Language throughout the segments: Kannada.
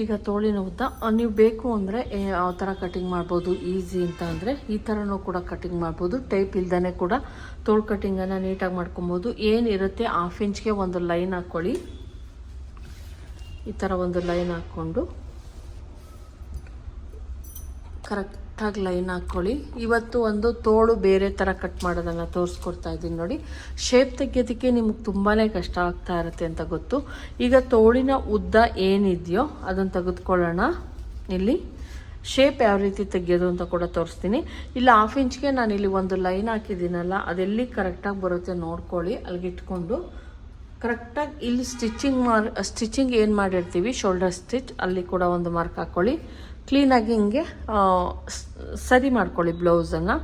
ಈಗ ತೋಳಿನ ಉದ್ದ. ನೀವು ಬೇಕು ಅಂದರೆ ಯಾವ ಥರ ಕಟಿಂಗ್ ಮಾಡ್ಬೋದು ಈಸಿ ಅಂತ ಅಂದರೆ, ಈ ಥರನೂ ಕೂಡ ಕಟಿಂಗ್ ಮಾಡ್ಬೋದು. ಟೈಪ್ ಇಲ್ದೇ ಕೂಡ ತೋಳು ಕಟಿಂಗನ್ನು ನೀಟಾಗಿ ಮಾಡ್ಕೊಬೋದು. ಏನಿರುತ್ತೆ ಹಾಫ್ ಇಂಚ್ಗೆ ಒಂದು ಲೈನ್ ಹಾಕ್ಕೊಳ್ಳಿ ಈ ಥರ ಒಂದು ಲೈನ್ ಹಾಕ್ಕೊಂಡು ಕರೆಕ್ಟಾಗಿ ಲೈನ್ ಹಾಕ್ಕೊಳ್ಳಿ ಇವತ್ತು ಒಂದು ತೋಳು ಬೇರೆ ಥರ ಕಟ್ ಮಾಡೋದನ್ನು ತೋರಿಸ್ಕೊಡ್ತಾ ಇದ್ದೀನಿ ನೋಡಿ. ಶೇಪ್ ತೆಗೆಯೋದಕ್ಕೆ ನಿಮಗೆ ತುಂಬಾ ಕಷ್ಟ ಆಗ್ತಾ ಇರುತ್ತೆ ಅಂತ ಗೊತ್ತು. ಈಗ ತೋಳಿನ ಉದ್ದ ಏನಿದೆಯೋ ಅದನ್ನು ತೆಗೆದುಕೊಳ್ಳೋಣ. ಇಲ್ಲಿ ಶೇಪ್ ಯಾವ ರೀತಿ ತೆಗೆಯೋದು ಅಂತ ಕೂಡ ತೋರಿಸ್ತೀನಿ. ಇಲ್ಲಿ ಹಾಫ್ ಇಂಚ್ಗೆ ಇಲ್ಲಿ ಒಂದು ಲೈನ್ ಹಾಕಿದ್ದೀನಲ್ಲ, ಅದೆಲ್ಲಿ ಕರೆಕ್ಟಾಗಿ ಬರುತ್ತೆ ನೋಡ್ಕೊಳ್ಳಿ. ಅಲ್ಲಿಗೆ ಇಟ್ಕೊಂಡು ಕರೆಕ್ಟಾಗಿ ಇಲ್ಲಿ ಸ್ಟಿಚಿಂಗ್ ಮಾರ್ ಸ್ಟಿಚಿಂಗ್ ಏನು ಮಾಡಿರ್ತೀವಿ? ಶೋಲ್ಡರ್ ಸ್ಟಿಚ್ ಅಲ್ಲಿ ಕೂಡ ಒಂದು ಮಾರ್ಕ್ ಹಾಕ್ಕೊಳ್ಳಿ ಕ್ಲೀನಾಗಿ ಹಿಂಗೆ ಸರಿ ಮಾಡ್ಕೊಳ್ಳಿ ಬ್ಲೌಸನ್ನು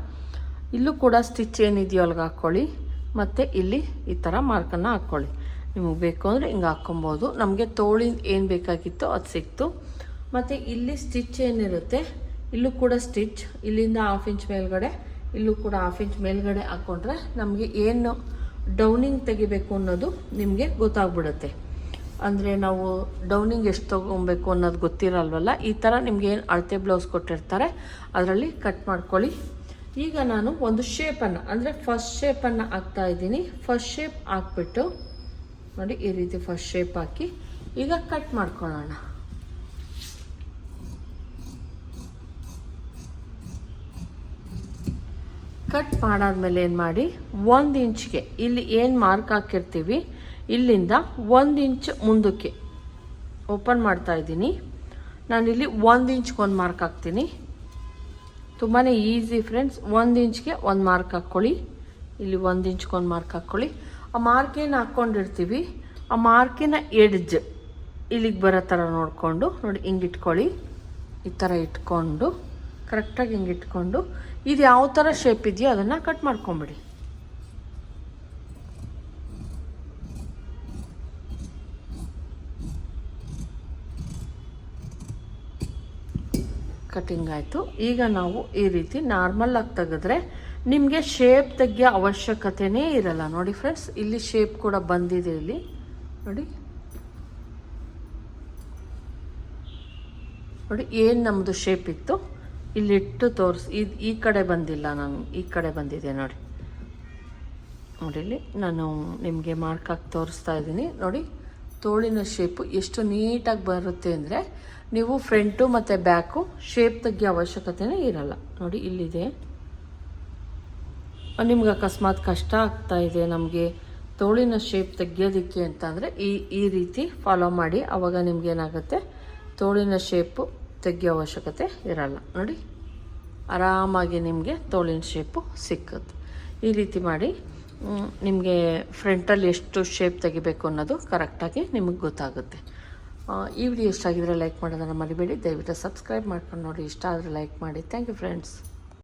ಇಲ್ಲೂ ಕೂಡ ಸ್ಟಿಚ್ ಏನಿದೆಯೋ ಅಲ್ಲಿಗೆ ಹಾಕ್ಕೊಳ್ಳಿ. ಮತ್ತು ಇಲ್ಲಿ ಈ ಥರ ಮಾರ್ಕನ್ನು ಹಾಕ್ಕೊಳ್ಳಿ. ನಿಮಗೆ ಬೇಕು ಅಂದರೆ ಹಿಂಗೆ ಹಾಕ್ಕೊಬೋದು. ನಮಗೆ ತೋಳಿ ಏನು ಬೇಕಾಗಿತ್ತೋ ಅದು ಸಿಕ್ತು. ಮತ್ತು ಇಲ್ಲಿ ಸ್ಟಿಚ್ ಏನಿರುತ್ತೆ, ಇಲ್ಲೂ ಕೂಡ ಸ್ಟಿಚ್ ಇಲ್ಲಿಂದ ಹಾಫ್ ಇಂಚ್ ಮೇಲ್ಗಡೆ, ಇಲ್ಲೂ ಕೂಡ ಹಾಫ್ ಇಂಚ್ ಮೇಲ್ಗಡೆ ಹಾಕ್ಕೊಂಡ್ರೆ ನಮಗೆ ಏನು ಡೌನಿಂಗ್ ತೆಗಿಬೇಕು ಅನ್ನೋದು ನಿಮಗೆ ಗೊತ್ತಾಗ್ಬಿಡುತ್ತೆ. ಅಂದರೆ ನಾವು ಡೌನಿಂಗ್ ಎಷ್ಟು ತೊಗೊಬೇಕು ಅನ್ನೋದು ಗೊತ್ತಿರಲ್ವಲ್ಲ? ಈ ಥರ ನಿಮ್ಗೆ ಏನು ಅಳತೆ ಬ್ಲೌಸ್ ಕೊಟ್ಟಿರ್ತಾರೆ, ಅದರಲ್ಲಿ ಕಟ್ ಮಾಡ್ಕೊಳ್ಳಿ. ಈಗ ನಾನು ಒಂದು ಶೇಪನ್ನು ಅಂದರೆ ಫಸ್ಟ್ ಶೇಪನ್ನು ಹಾಕ್ತಾ ಇದ್ದೀನಿ. ಫಸ್ಟ್ ಶೇಪ್ ಹಾಕ್ಬಿಟ್ಟು, ನೋಡಿ ಈ ರೀತಿ ಫಸ್ಟ್ ಶೇಪ್ ಹಾಕಿ, ಈಗ ಕಟ್ ಮಾಡ್ಕೊಳ್ಳೋಣ. ಕಟ್ ಮಾಡಾದ್ಮೇಲೆ ಏನು ಮಾಡಿ, ಒಂದು ಇಂಚ್ಗೆ ಇಲ್ಲಿ ಏನು ಮಾರ್ಕ್ ಹಾಕಿರ್ತೀವಿ ಇಲ್ಲಿಂದ ಒಂದು ಇಂಚ್ ಮುಂದಕ್ಕೆ ಓಪನ್ ಮಾಡ್ತಾ ಇದ್ದೀನಿ. ನಾನಿಲ್ಲಿ ಒಂದು ಇಂಚ್ಗೆ ಒಂದು ಮಾರ್ಕ್ ಹಾಕ್ತೀನಿ. ತುಂಬಾ ಈಸಿ ಫ್ರೆಂಡ್ಸ್, ಒಂದು ಇಂಚ್ಗೆ ಒಂದು ಮಾರ್ಕ್ ಹಾಕ್ಕೊಳ್ಳಿ. ಇಲ್ಲಿ ಒಂದು ಇಂಚ್ಗೆ ಒಂದು ಮಾರ್ಕ್ ಹಾಕ್ಕೊಳ್ಳಿ. ಆ ಮಾರ್ಕ್ ಏನು ಹಾಕ್ಕೊಂಡಿರ್ತೀವಿ, ಆ ಮಾರ್ಕಿನ ಎಡ್ಜ್ ಇಲ್ಲಿಗೆ ಬರೋ ಥರ ನೋಡಿಕೊಂಡು, ನೋಡಿ ಹಿಂಗೆ ಇಟ್ಕೊಳ್ಳಿ ಈ ಥರ ಇಟ್ಕೊಂಡು, ಕರೆಕ್ಟಾಗಿ ಹಿಂಗೆ ಇಟ್ಕೊಂಡು ಇದು ಯಾವ ಥರ ಶೇಪ್ ಇದೆಯೋ ಅದನ್ನು ಕಟ್ ಮಾಡ್ಕೊಂಬಿಡಿ. ಕಟಿಂಗ್ ಆಯಿತು. ಈಗ ನಾವು ಈ ರೀತಿ ನಾರ್ಮಲ್ ಆಗಿ ತೆಗೆದ್ರೆ ನಿಮಗೆ ಶೇಪ್ ತೆಗಿಯೋ ಅವಶ್ಯಕತೆನೇ ಇರಲ್ಲ. ನೋಡಿ ಫ್ರೆಂಡ್ಸ್ ಇಲ್ಲಿ ಶೇಪ್ ಕೂಡ ಬಂದಿದೆ ಇಲ್ಲಿ. ನೋಡಿ. ನೋಡಿ, ಏನು ನಮ್ಮದು ಶೇಪ್ ಇತ್ತು? ಇಲ್ಲಿಟ್ಟು ತೋರಿಸಿ ಇದು ಈ ಕಡೆ ಬಂದಿಲ್ಲ ನಾನು ಈ ಕಡೆ ಬಂದಿದೆ ನೋಡಿ. ನೋಡಿ ಇಲ್ಲಿ ನಾನು ನಿಮಗೆ ಮಾರ್ಕ್ ಹಾಕಿ ತೋರಿಸ್ತಾ ಇದ್ದೀನಿ. ನೋಡಿ. ತೋಳಿನ ಶೇಪು ಎಷ್ಟು ನೀಟಾಗಿ ಬರುತ್ತೆ ಅಂದರೆ ನೀವು ಫ್ರಂಟು ಮತ್ತು ಬ್ಯಾಕು ಶೇಪ್ ತೆಗಿಯೋ ಅವಶ್ಯಕತೆನೇ ಇರಲ್ಲ. ನೋಡಿ, ಇಲ್ಲಿದೆ. ನಿಮ್ಗೆ ಅಕಸ್ಮಾತ್ ಕಷ್ಟ ಆಗ್ತಾ ಇದೆ ನಮಗೆ ತೋಳಿನ ಶೇಪ್ ತೆಗಿಯೋದಕ್ಕೆ ಅಂತಂದರೆ ಈ ಈ ರೀತಿ ಫಾಲೋ ಮಾಡಿ. ಆವಾಗ ನಿಮ್ಗೆ ಏನಾಗುತ್ತೆ? ತೋಳಿನ ಶೇಪು ತೆಗೆಯೋ ಅವಶ್ಯಕತೆ ಇರಲ್ಲ. ನೋಡಿ, ಆರಾಮಾಗಿ ನಿಮಗೆ ತೋಳಿನ ಶೇಪು ಸಿಕ್ಕುತ್ತೆ. ಈ ರೀತಿ ಮಾಡಿ. ನಿಮಗೆ ಫ್ರಂಟಲ್ಲಿ ಎಷ್ಟು ಶೇಪ್ ತೆಗಿಬೇಕು ಅನ್ನೋದು ಕರೆಕ್ಟಾಗಿ ನಿಮಗೆ ಗೊತ್ತಾಗುತ್ತೆ. ಈ ವಿಡಿಯೋ ಇಷ್ಟ ಆಗಿದ್ರೆ ಲೈಕ್ ಮಾಡೋದನ್ನು ಮರಿಬೇಡಿ. ದಯವಿಟ್ಟು ಸಬ್ಸ್ಕ್ರೈಬ್ ಮಾಡ್ಕೊಂಡು ನೋಡಿ. ಇಷ್ಟ ಆದರೆ ಲೈಕ್ ಮಾಡಿ. Thank you friends